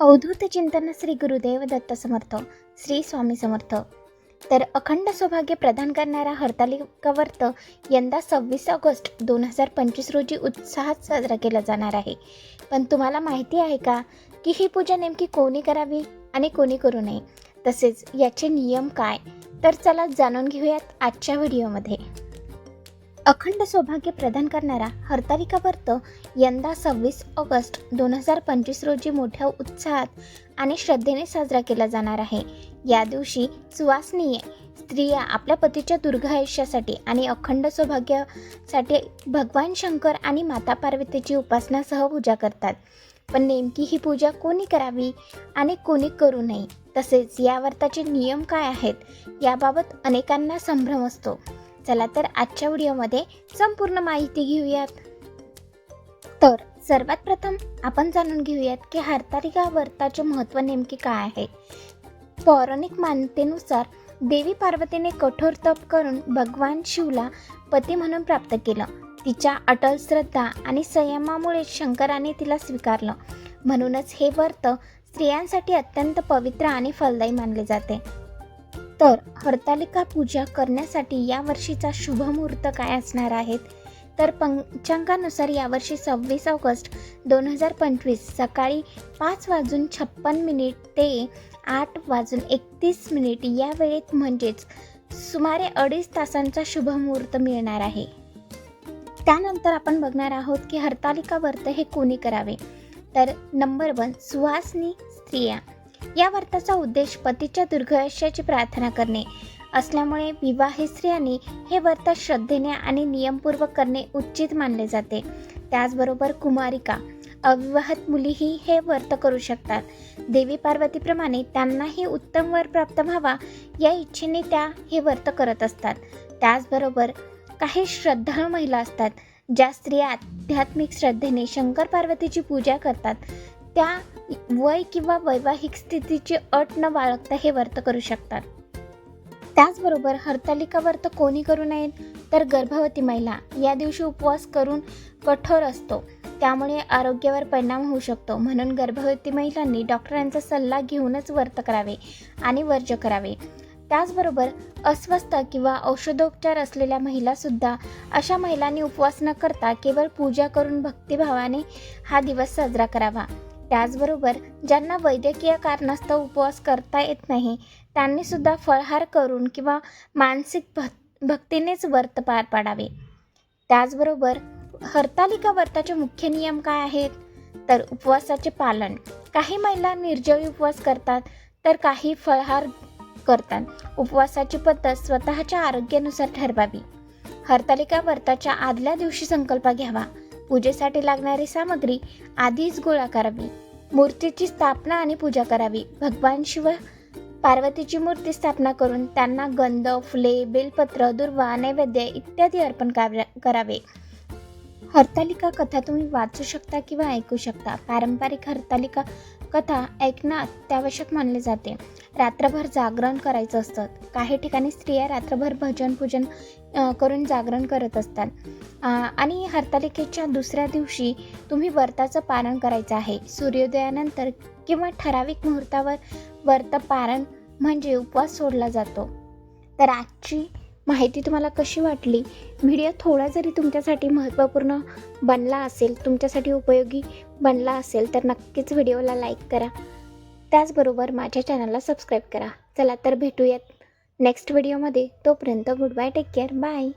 अवधूत चिंतन श्री गुरुदेव दत्त समर्थ श्री स्वामी समर्थ. तर अखंड सौभाग्य प्रदान करणारा हरतालिका व्रत यंदा सव्वीस ऑगस्ट दोन हजार पंचवीस रोजी उत्साहात साजरा केला जाणार आहे. पण तुम्हाला माहिती आहे का की ही पूजा नेमकी कोणी करावी आणि कोणी करू नये? तसेच याचे नियम काय? तर चला जाणून घेऊयात आजच्या व्हिडिओमध्ये. अखंड सौभाग्य प्रदान करणारा हरतालिका व्रत यंदा सव्वीस ऑगस्ट दोन हजार पंचवीस रोजी मोठ्या उत्साहात आणि श्रद्धेने साजरा केला जाणार आहे. या दिवशी सुवासनीय स्त्रिया आपल्या पतीच्या दीर्घ आयुष्यासाठी आणि अखंड सौभाग्यासाठी भगवान शंकर आणि माता पार्वतीची उपासनासह पूजा करतात. पण नेमकी ही पूजा कोणी करावी आणि कोणी करू नये? तसेच या व्रताचे नियम काय आहेत? याबाबत अनेकांना संभ्रम असतो. चला तर आजच्या व्हिडिओमध्ये संपूर्ण माहिती घेऊयात. तर सर्वात प्रथम आपण जाणून घेऊयात की हरतालिका व्रताचे महत्त्व नेमके काय आहे. पौराणिक मान्यतेनुसार देवी पार्वतीने कठोर तप करून भगवान शिवला पती म्हणून प्राप्त केलं. तिच्या अटल श्रद्धा आणि संयमामुळे शंकराने तिला स्वीकारलं. म्हणूनच हे व्रत स्त्रियांसाठी अत्यंत पवित्र आणि फलदायी मानले जाते. तर हरतालिका पूजा करण्यासाठी यावर्षीचा शुभ मुहूर्त काय असणार आहेत? तर पंचांगानुसार यावर्षी सव्वीस ऑगस्ट दोन हजार पंचवीस सकाळी पाच वाजून छप्पन मिनिट ते आठ वाजून एकतीस मिनिट या वेळेत म्हणजेच सुमारे अडीच तासांचा शुभ मुहूर्त मिळणार आहे. त्यानंतर आपण बघणार आहोत की हरतालिका व्रत हे कोणी करावे? तर नंबर वन सुहासनी स्त्रिया. या व्रताचा उद्देश पतीच्या दीर्घायुष्याची प्रार्थना करणे. असल्यामुळे विवाहित स्त्रियांनी हे व्रत श्रद्धेने आणि नियमपूर्वक करणे उचित मानले जाते. त्याचबरोबर कुमारिका अविवाहित मुलीही हे व्रत करू शकतात. देवी पार्वतीप्रमाणे त्यांनाही उत्तम वर प्राप्त व्हावा या इच्छेने त्या हे व्रत करत असतात. त्याचबरोबर काही श्रद्धाळू महिला असतात ज्या स्त्रिया आध्यात्मिक श्रद्धेने शंकर पार्वतीची पूजा करतात. त्या वय किंवा वैवाहिक स्थितीची अट न बाळगता हे व्रत करू शकतात. त्याचबरोबर हरतालिका व्रत कोणी करू नयेत तर गर्भवती महिला या दिवशी उपवास करून कठोर असतो. त्यामुळे आरोग्यावर परिणाम होऊ शकतो. म्हणून गर्भवती महिलांनी डॉक्टरांचा सल्ला घेऊनच व्रत करावे आणि वर्ज करावे. त्याचबरोबर अस्वस्थ किंवा औषधोपचार असलेल्या महिलासुद्धा अशा महिलांनी उपवास न करता केवळ पूजा करून भक्तिभावाने हा दिवस साजरा करावा. त्याचबरोबर ज्यांना वैद्यकीय कारणास्तव उपवास करता येत नाही त्यांनी सुद्धा फळहार करून किंवा मानसिक भक् भक्तीनेच व्रत पार पाडावे. त्याचबरोबर हरतालिका व्रताचे मुख्य नियम काय आहेत? तर उपवासाचे पालन. काही महिला निर्जळी उपवास करतात तर काही फळहार करतात. उपवासाची पद्धत स्वतःच्या आरोग्यानुसार ठरवावी. हरतालिका व्रताच्या आदल्या दिवशी संकल्प घ्यावा. पूजेसाठी लागणारी सामग्री आधीच गोळा करावी. मूर्तीची स्थापना आणि पूजा करावी. भगवान शिव पार्वतीची मूर्ती स्थापना करून त्यांना गंध फुले बेलपत्र दुर्वा नैवेद्य इत्यादी अर्पण करावे. हरतालिका कथा तुम्ही वाचू शकता किंवा ऐकू शकता. पारंपरिक हरतालिका कथा ऐकणं अत्यावश्यक मानले जाते. रात्रभर जागरण करायचं असतं. काही ठिकाणी स्त्रिया रात्रभर भजन पूजन करून जागरण करत असतात. आणि हरतालिकेच्या दुसऱ्या दिवशी तुम्ही व्रताचं पारण करायचं आहे. सूर्योदयानंतर किंवा ठराविक मुहूर्तावर व्रत पारण म्हणजे उपवास सोडला जातो. तर आजची माहिती तुम्हाला कशी वाटली? व्हिडिओ थोडा जरी तुमच्यासाठी महत्त्वपूर्ण बनला असेल तुमच्यासाठी उपयोगी बनला असेल तर नक्कीच व्हिडिओला लाईक करा. त्याचबरोबर माझ्या चॅनलला सबस्क्राईब करा. चला तर भेटूयात नेक्स्ट व्हिडिओमध्ये तोपर्यंत good bye take care bye